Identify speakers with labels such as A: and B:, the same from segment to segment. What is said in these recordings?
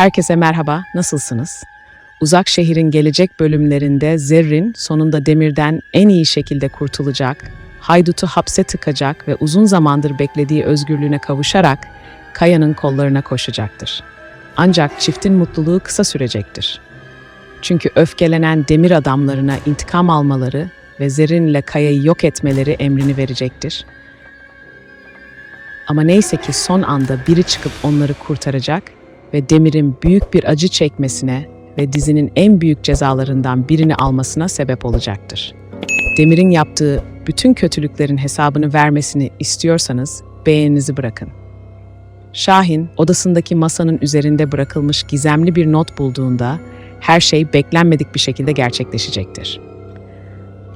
A: Herkese merhaba, nasılsınız? Uzak şehrin gelecek bölümlerinde Zerrin sonunda demirden en iyi şekilde kurtulacak, haydutu hapse tıkacak ve uzun zamandır beklediği özgürlüğüne kavuşarak Kaya'nın kollarına koşacaktır. Ancak çiftin mutluluğu kısa sürecektir. Çünkü öfkelenen demir adamlarına intikam almaları ve Zerrin ile Kaya'yı yok etmeleri emrini verecektir. Ama neyse ki son anda biri çıkıp onları kurtaracak ve Demir'in büyük bir acı çekmesine ve dizinin en büyük cezalarından birini almasına sebep olacaktır. Demir'in yaptığı bütün kötülüklerin hesabını vermesini istiyorsanız beğeninizi bırakın. Şahin, odasındaki masanın üzerinde bırakılmış gizemli bir not bulduğunda her şey beklenmedik bir şekilde gerçekleşecektir.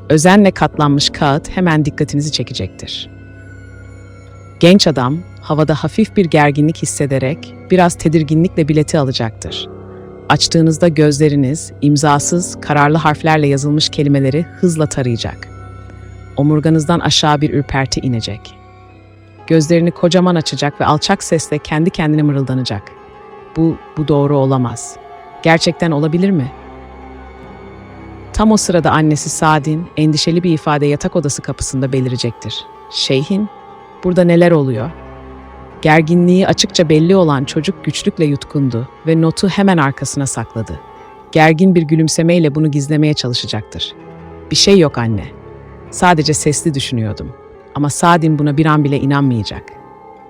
A: Özenle katlanmış kağıt hemen dikkatinizi çekecektir. Genç adam havada hafif bir gerginlik hissederek biraz tedirginlikle bileti alacaktır. Açtığınızda gözleriniz imzasız, kararlı harflerle yazılmış kelimeleri hızla tarayacak. Omurganızdan aşağı bir ürperti inecek. Gözlerini kocaman açacak ve alçak sesle kendi kendine mırıldanacak. Bu, bu doğru olamaz. Gerçekten olabilir mi? Tam o sırada annesi Sadin endişeli bir ifade yatak odası kapısında belirecektir. Şeyhin, burada neler oluyor? Gerginliği açıkça belli olan çocuk güçlükle yutkundu ve notu hemen arkasına sakladı. Gergin bir gülümsemeyle bunu gizlemeye çalışacaktır. Bir şey yok anne. Sadece sesli düşünüyordum. Ama Sadin buna bir an bile inanmayacak.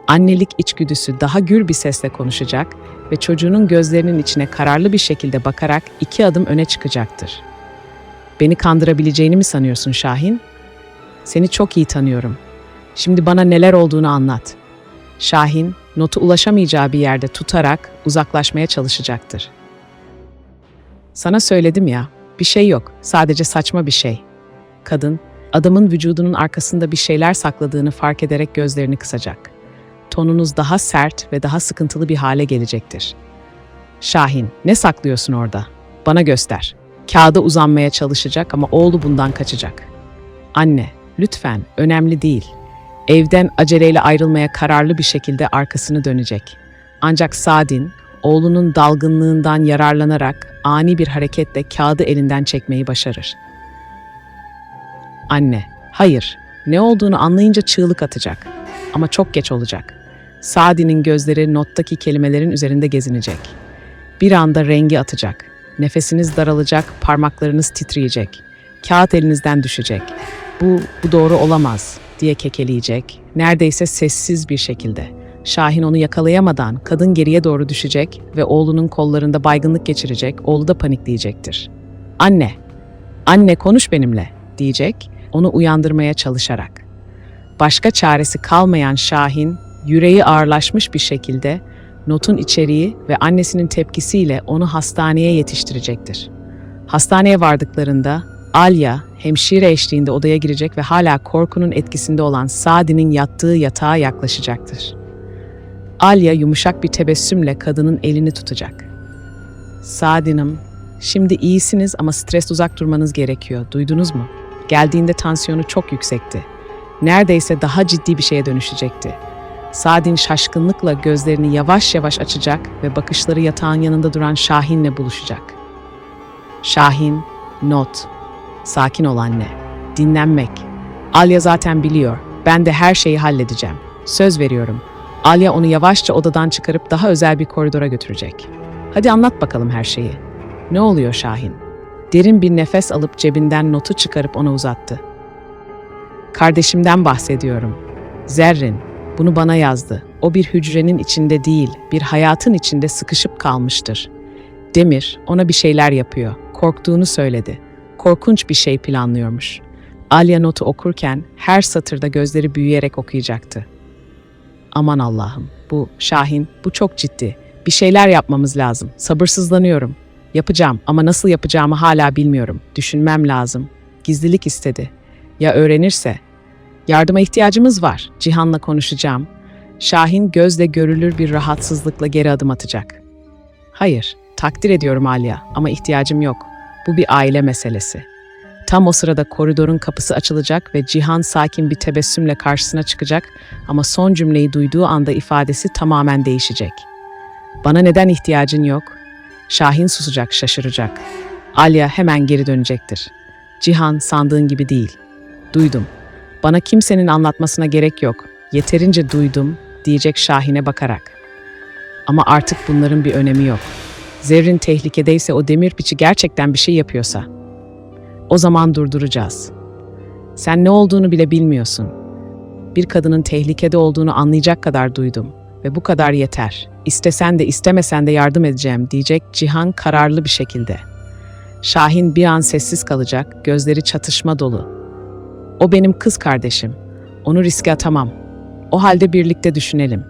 A: Annelik içgüdüsü daha gür bir sesle konuşacak ve çocuğunun gözlerinin içine kararlı bir şekilde bakarak iki adım öne çıkacaktır. Beni kandırabileceğini mi sanıyorsun Şahin? Seni çok iyi tanıyorum. Şimdi bana neler olduğunu anlat. Şahin, notu ulaşamayacağı bir yerde tutarak uzaklaşmaya çalışacaktır. Sana söyledim ya, bir şey yok, sadece saçma bir şey. Kadın, adamın vücudunun arkasında bir şeyler sakladığını fark ederek gözlerini kısacak. Tonunuz daha sert ve daha sıkıntılı bir hale gelecektir. Şahin, ne saklıyorsun orada? Bana göster. Kağıda uzanmaya çalışacak ama oğlu bundan kaçacak. Anne, lütfen, önemli değil. Evden aceleyle ayrılmaya kararlı bir şekilde arkasını dönecek. Ancak Sadin, oğlunun dalgınlığından yararlanarak ani bir hareketle kağıdı elinden çekmeyi başarır. Anne, hayır, ne olduğunu anlayınca çığlık atacak. Ama çok geç olacak. Sadi'nin gözleri nottaki kelimelerin üzerinde gezinecek. Bir anda rengi atacak. Nefesiniz daralacak, parmaklarınız titreyecek. Kağıt elinizden düşecek. Bu, bu doğru olamaz diye kekeleyecek. Neredeyse sessiz bir şekilde. Şahin onu yakalayamadan kadın geriye doğru düşecek ve oğlunun kollarında baygınlık geçirecek. Oğlu da panikleyecektir. Anne, anne konuş benimle diyecek onu uyandırmaya çalışarak. Başka çaresi kalmayan Şahin, yüreği ağırlaşmış bir şekilde notun içeriği ve annesinin tepkisiyle onu hastaneye yetiştirecektir. Hastaneye vardıklarında Alya, hemşire eşliğinde odaya girecek ve hala korkunun etkisinde olan Sadi'nin yattığı yatağa yaklaşacaktır. Alya yumuşak bir tebessümle kadının elini tutacak. Sadi'nim, şimdi iyisiniz ama stres uzak durmanız gerekiyor, duydunuz mu? Geldiğinde tansiyonu çok yüksekti. Neredeyse daha ciddi bir şeye dönüşecekti. Sadin şaşkınlıkla gözlerini yavaş yavaş açacak ve bakışları yatağın yanında duran Şahin'le buluşacak. Şahin, not. Sakin ol anne. Dinlenmek. Alya zaten biliyor. Ben de her şeyi halledeceğim. Söz veriyorum. Alya onu yavaşça odadan çıkarıp daha özel bir koridora götürecek. Hadi anlat bakalım her şeyi. Ne oluyor Şahin? Derin bir nefes alıp cebinden notu çıkarıp ona uzattı. Kardeşimden bahsediyorum. Zerrin, bunu bana yazdı. O bir hücrenin içinde değil, bir hayatın içinde sıkışıp kalmıştır. Demir ona bir şeyler yapıyor. Korktuğunu söyledi. Korkunç bir şey planlıyormuş. Alya notu okurken her satırda gözleri büyüyerek okuyacaktı. Aman Allah'ım, bu Şahin, bu çok ciddi. Bir şeyler yapmamız lazım. Sabırsızlanıyorum. Yapacağım ama nasıl yapacağımı hala bilmiyorum. Düşünmem lazım. Gizlilik istedi. Ya öğrenirse? Yardıma ihtiyacımız var. Cihan'la konuşacağım. Şahin gözle görülür bir rahatsızlıkla geri adım atacak. Hayır, takdir ediyorum Alya ama ihtiyacım yok. Bu bir aile meselesi. Tam o sırada koridorun kapısı açılacak ve Cihan sakin bir tebessümle karşısına çıkacak ama son cümleyi duyduğu anda ifadesi tamamen değişecek. Bana neden ihtiyacın yok? Şahin susacak, şaşıracak. Alya hemen geri dönecektir. Cihan sandığın gibi değil. Duydum. Bana kimsenin anlatmasına gerek yok. Yeterince duydum diyecek Şahin'e bakarak. Ama artık bunların bir önemi yok. Zerrin tehlikedeyse o demir piçi gerçekten bir şey yapıyorsa. O zaman durduracağız. Sen ne olduğunu bile bilmiyorsun. Bir kadının tehlikede olduğunu anlayacak kadar duydum ve bu kadar yeter. İstesen de istemesen de yardım edeceğim diyecek Cihan kararlı bir şekilde. Şahin bir an sessiz kalacak, gözleri çatışma dolu. O benim kız kardeşim. Onu riske atamam. O halde birlikte düşünelim.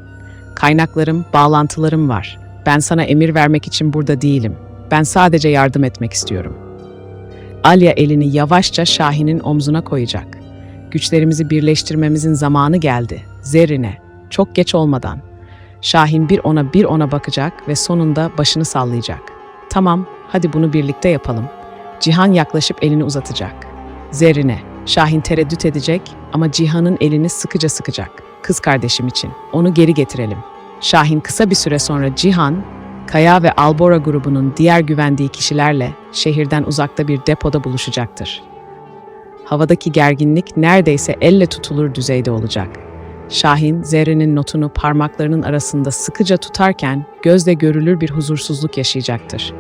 A: Kaynaklarım, bağlantılarım var. Ben sana emir vermek için burada değilim. Ben sadece yardım etmek istiyorum. Alya elini yavaşça Şahin'in omzuna koyacak. Güçlerimizi birleştirmemizin zamanı geldi. Zerrine, çok geç olmadan. Şahin bir ona bir ona bakacak ve sonunda başını sallayacak. Tamam, hadi bunu birlikte yapalım. Cihan yaklaşıp elini uzatacak. Zerrine, Şahin tereddüt edecek ama Cihan'ın elini sıkıca sıkacak. Kız kardeşim için. Onu geri getirelim. Şahin kısa bir süre sonra Cihan, Kaya ve Albora grubunun diğer güvendiği kişilerle şehirden uzakta bir depoda buluşacaktır. Havadaki gerginlik neredeyse elle tutulur düzeyde olacak. Şahin, Zerrin'in notunu parmaklarının arasında sıkıca tutarken gözle görülür bir huzursuzluk yaşayacaktır.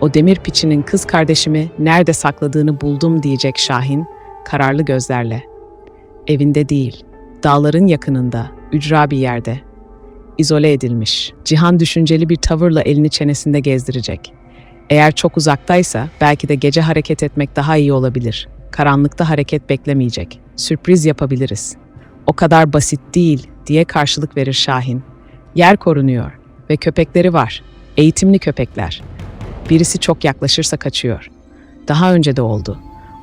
A: O demir piçinin kız kardeşimi nerede sakladığını buldum diyecek Şahin, kararlı gözlerle. Evinde değil, dağların yakınında, ücra bir yerde. İzole edilmiş. Cihan düşünceli bir tavırla elini çenesinde gezdirecek. Eğer çok uzaktaysa belki de gece hareket etmek daha iyi olabilir. Karanlıkta hareket beklemeyecek. Sürpriz yapabiliriz. O kadar basit değil diye karşılık verir Şahin. Yer korunuyor ve köpekleri var. Eğitimli köpekler. Birisi çok yaklaşırsa kaçıyor. Daha önce de oldu.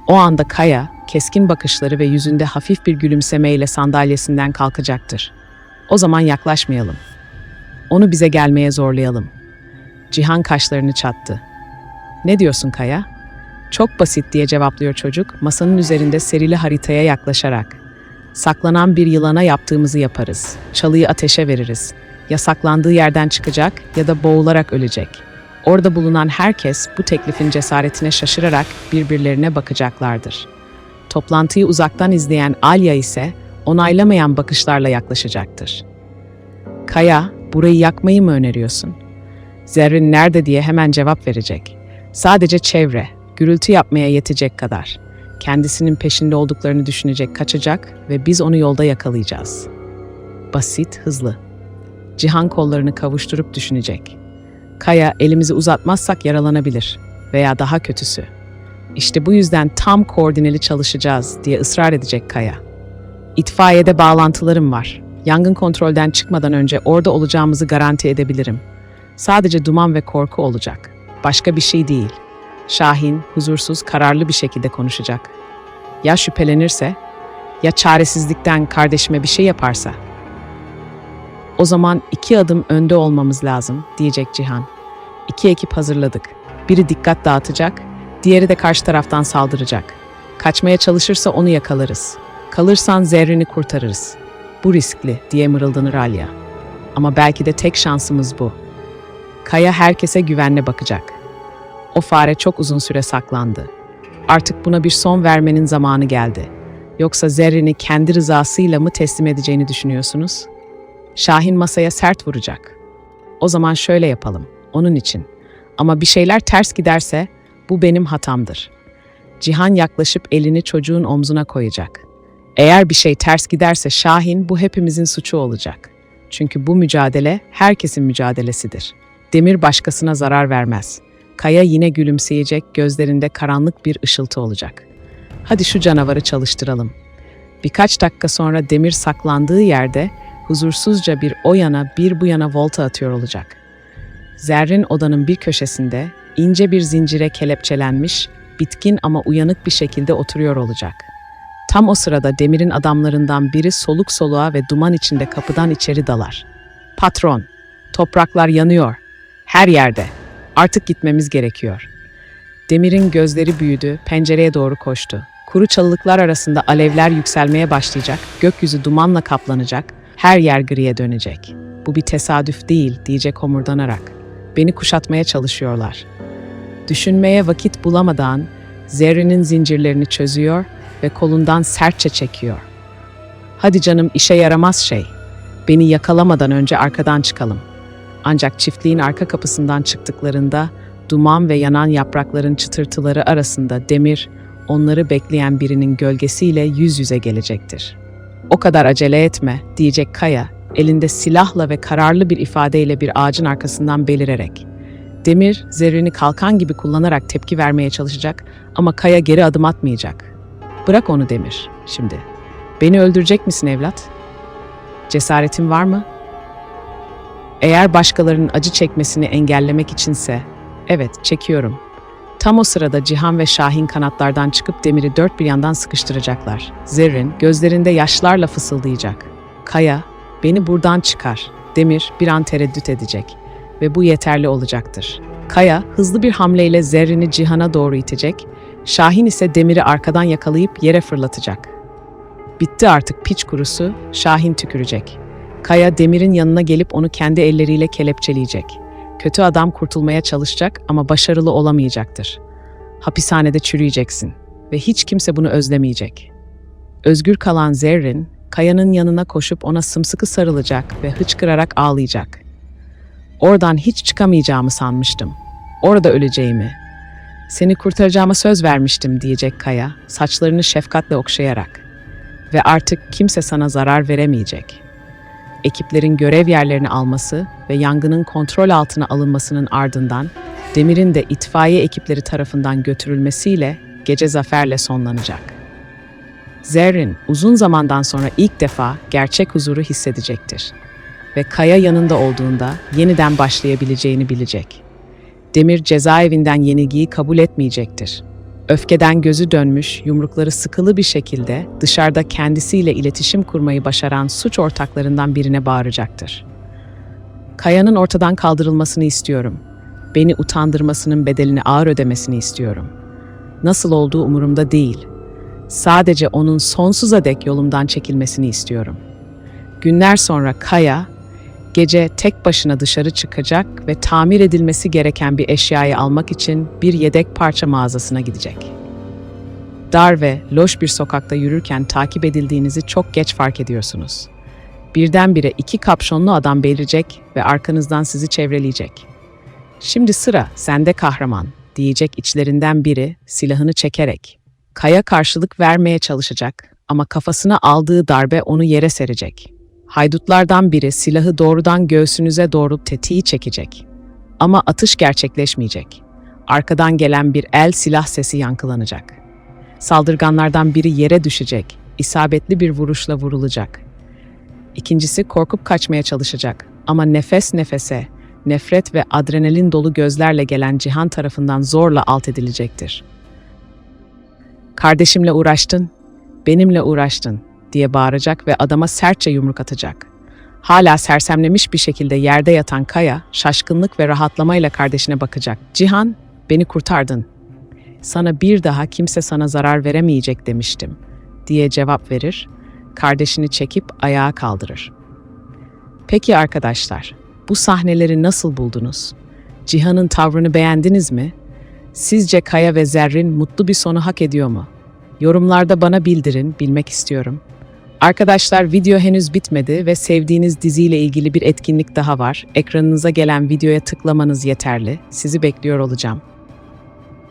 A: O anda Kaya, keskin bakışları ve yüzünde hafif bir gülümsemeyle sandalyesinden kalkacaktır. O zaman yaklaşmayalım. Onu bize gelmeye zorlayalım. Cihan kaşlarını çattı. Ne diyorsun Kaya? Çok basit diye cevaplıyor çocuk, masanın üzerinde serili haritaya yaklaşarak. Saklanan bir yılana yaptığımızı yaparız. Çalıyı ateşe veririz. Ya saklandığı yerden çıkacak ya da boğularak ölecek. Orada bulunan herkes bu teklifin cesaretine şaşırarak birbirlerine bakacaklardır. Toplantıyı uzaktan izleyen Alya ise onaylamayan bakışlarla yaklaşacaktır. Kaya, burayı yakmayı mı öneriyorsun? Zerrin nerede diye hemen cevap verecek. Sadece çevre, gürültü yapmaya yetecek kadar. Kendisinin peşinde olduklarını düşünecek, kaçacak ve biz onu yolda yakalayacağız. Basit, hızlı. Cihan kollarını kavuşturup düşünecek. Kaya elimizi uzatmazsak yaralanabilir veya daha kötüsü. İşte bu yüzden tam koordineli çalışacağız diye ısrar edecek Kaya. İtfaiyede bağlantılarım var. Yangın kontrolden çıkmadan önce orada olacağımızı garanti edebilirim. Sadece duman ve korku olacak. Başka bir şey değil. Şahin huzursuz, kararlı bir şekilde konuşacak. Ya şüphelenirse? Ya çaresizlikten kardeşime bir şey yaparsa? O zaman iki adım önde olmamız lazım, diyecek Cihan. İki ekip hazırladık. Biri dikkat dağıtacak, diğeri de karşı taraftan saldıracak. Kaçmaya çalışırsa onu yakalarız. Kalırsan zerrini kurtarırız. Bu riskli, diye mırıldanır Alya. Ama belki de tek şansımız bu. Kaya herkese güvenle bakacak. O fare çok uzun süre saklandı. Artık buna bir son vermenin zamanı geldi. Yoksa Zerrin'i kendi rızasıyla mı teslim edeceğini düşünüyorsunuz? Şahin masaya sert vuracak. O zaman şöyle yapalım, onun için. Ama bir şeyler ters giderse bu benim hatamdır. Cihan yaklaşıp elini çocuğun omzuna koyacak. Eğer bir şey ters giderse Şahin bu hepimizin suçu olacak. Çünkü bu mücadele herkesin mücadelesidir. Demir başkasına zarar vermez. Kaya yine gülümseyecek, gözlerinde karanlık bir ışıltı olacak. Hadi şu canavarı çalıştıralım. Birkaç dakika sonra demir saklandığı yerde huzursuzca bir o yana bir bu yana volta atıyor olacak. Zerrin odanın bir köşesinde ince bir zincire kelepçelenmiş, bitkin ama uyanık bir şekilde oturuyor olacak. Tam o sırada demirin adamlarından biri soluk soluğa ve duman içinde kapıdan içeri dalar. Patron, topraklar yanıyor. Her yerde. Artık gitmemiz gerekiyor. Demir'in gözleri büyüdü, pencereye doğru koştu. Kuru çalılıklar arasında alevler yükselmeye başlayacak, gökyüzü dumanla kaplanacak, her yer griye dönecek. bu bir tesadüf değil diyecek homurdanarak. Beni kuşatmaya çalışıyorlar. Düşünmeye vakit bulamadan Zerrin'in zincirlerini çözüyor ve kolundan sertçe çekiyor. Hadi canım işe yaramaz şey. Beni yakalamadan önce arkadan çıkalım. Ancak çiftliğin arka kapısından çıktıklarında duman ve yanan yaprakların çıtırtıları arasında demir onları bekleyen birinin gölgesiyle yüz yüze gelecektir. O kadar acele etme diyecek Kaya elinde silahla ve kararlı bir ifadeyle bir ağacın arkasından belirerek. Demir zerrini kalkan gibi kullanarak tepki vermeye çalışacak ama Kaya geri adım atmayacak. Bırak onu Demir şimdi. Beni öldürecek misin evlat? Cesaretin var mı? Eğer başkalarının acı çekmesini engellemek içinse, evet çekiyorum. Tam o sırada Cihan ve Şahin kanatlardan çıkıp demiri dört bir yandan sıkıştıracaklar. Zerrin gözlerinde yaşlarla fısıldayacak. Kaya, beni buradan çıkar. Demir bir an tereddüt edecek ve bu yeterli olacaktır. Kaya hızlı bir hamleyle Zerrin'i Cihan'a doğru itecek, Şahin ise demiri arkadan yakalayıp yere fırlatacak. Bitti artık piç kurusu, Şahin tükürecek. Kaya demirin yanına gelip onu kendi elleriyle kelepçeleyecek. Kötü adam kurtulmaya çalışacak ama başarılı olamayacaktır. Hapishanede çürüyeceksin ve hiç kimse bunu özlemeyecek. Özgür kalan Zerrin, Kaya'nın yanına koşup ona sımsıkı sarılacak ve hıçkırarak ağlayacak. Oradan hiç çıkamayacağımı sanmıştım. Orada öleceğimi. Seni kurtaracağıma söz vermiştim diyecek Kaya, saçlarını şefkatle okşayarak. Ve artık kimse sana zarar veremeyecek. Ekiplerin görev yerlerini alması ve yangının kontrol altına alınmasının ardından Demir'in de itfaiye ekipleri tarafından götürülmesiyle gece zaferle sonlanacak. Zerrin uzun zamandan sonra ilk defa gerçek huzuru hissedecektir ve Kaya yanında olduğunda yeniden başlayabileceğini bilecek. Demir cezaevinden yenilgiyi kabul etmeyecektir. Öfkeden gözü dönmüş, yumrukları sıkılı bir şekilde dışarıda kendisiyle iletişim kurmayı başaran suç ortaklarından birine bağıracaktır. Kaya'nın ortadan kaldırılmasını istiyorum. Beni utandırmasının bedelini ağır ödemesini istiyorum. Nasıl olduğu umurumda değil. Sadece onun sonsuza dek yolumdan çekilmesini istiyorum. Günler sonra Kaya, gece tek başına dışarı çıkacak ve tamir edilmesi gereken bir eşyayı almak için bir yedek parça mağazasına gidecek. Dar ve loş bir sokakta yürürken takip edildiğinizi çok geç fark ediyorsunuz. Birdenbire iki kapşonlu adam belirecek ve arkanızdan sizi çevreleyecek. Şimdi sıra sende kahraman diyecek içlerinden biri silahını çekerek. Kaya karşılık vermeye çalışacak ama kafasına aldığı darbe onu yere serecek. Haydutlardan biri silahı doğrudan göğsünüze doğru tetiği çekecek. Ama atış gerçekleşmeyecek. Arkadan gelen bir el silah sesi yankılanacak. Saldırganlardan biri yere düşecek, isabetli bir vuruşla vurulacak. İkincisi korkup kaçmaya çalışacak ama nefes nefese, nefret ve adrenalin dolu gözlerle gelen Cihan tarafından zorla alt edilecektir. Kardeşimle uğraştın, benimle uğraştın diye bağıracak ve adama sertçe yumruk atacak. Hala sersemlemiş bir şekilde yerde yatan Kaya, şaşkınlık ve rahatlamayla kardeşine bakacak. Cihan, beni kurtardın. Sana bir daha kimse sana zarar veremeyecek demiştim, diye cevap verir. Kardeşini çekip ayağa kaldırır. Peki arkadaşlar, bu sahneleri nasıl buldunuz? Cihan'ın tavrını beğendiniz mi? Sizce Kaya ve Zerrin mutlu bir sonu hak ediyor mu? Yorumlarda bana bildirin, bilmek istiyorum. Arkadaşlar video henüz bitmedi ve sevdiğiniz diziyle ilgili bir etkinlik daha var. Ekranınıza gelen videoya tıklamanız yeterli. Sizi bekliyor olacağım.